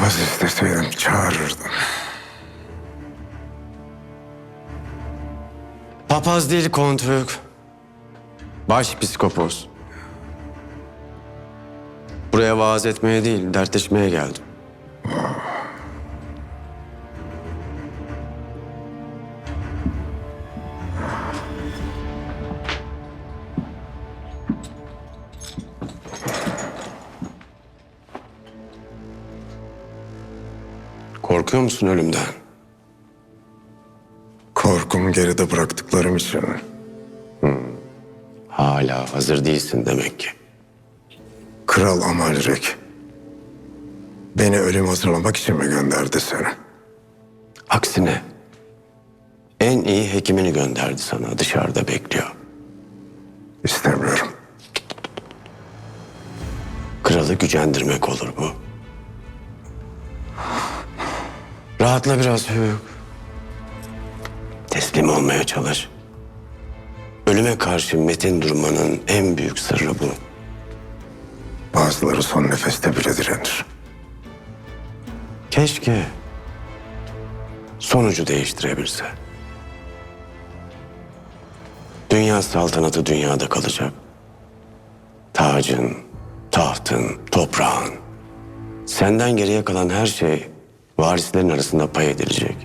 Papaz isteseydim çağırırdım. Papaz değil kontürk. Başpiskopos. Buraya vaaz etmeye değil, dertleşmeye geldim. Korkuyor musun ölümden? Korkumu geride bıraktıklarım için mi? Hala hazır değilsin demek ki. Kral Amalrik beni ölüm hazırlamak için mi gönderdi seni? Aksine en iyi hekimini gönderdi sana dışarıda bekliyor. İstemiyorum. Kralı gücendirmek olur bu. Rahatla biraz Hugh. Teslim olmaya çalış. Ölüme karşı metin durmanın en büyük sırrı bu. Bazıları son nefeste bile direnir. Keşke sonucu değiştirebilse. Dünya saltanatı dünyada kalacak. Tacın, tahtın, toprağın. Senden geriye kalan her şey varislerin arasında pay edilecek.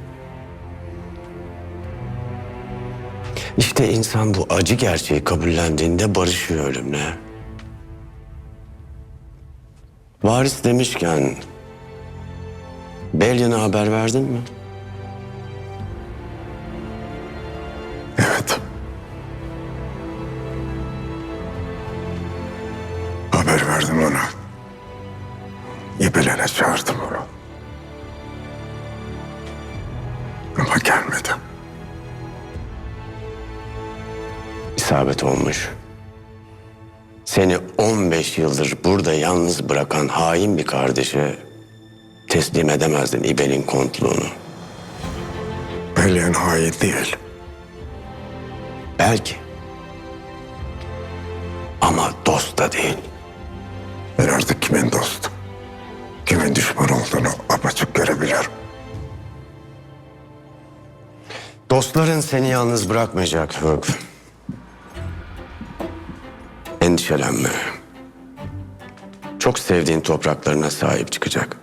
İşte insan bu acı gerçeği kabullendiğinde barışıyor ölümle. Varis demişken Belyan'a haber verdin mi? Evet. Haber verdim ona. İbelene çağırdım onu. Ama gelmedi. İsabet olmuş. Seni 15 yıldır burada yalnız bırakan hain bir kardeşe teslim edemezdin İbel'in kontluğunu. Belen hain değil. Belki. Ama dost da değil. Ben artık kimin dostu, kimin düşman olduğunu Dostların seni yalnız bırakmayacak Hök. Endişelenme. Çok sevdiğin topraklarına sahip çıkacak.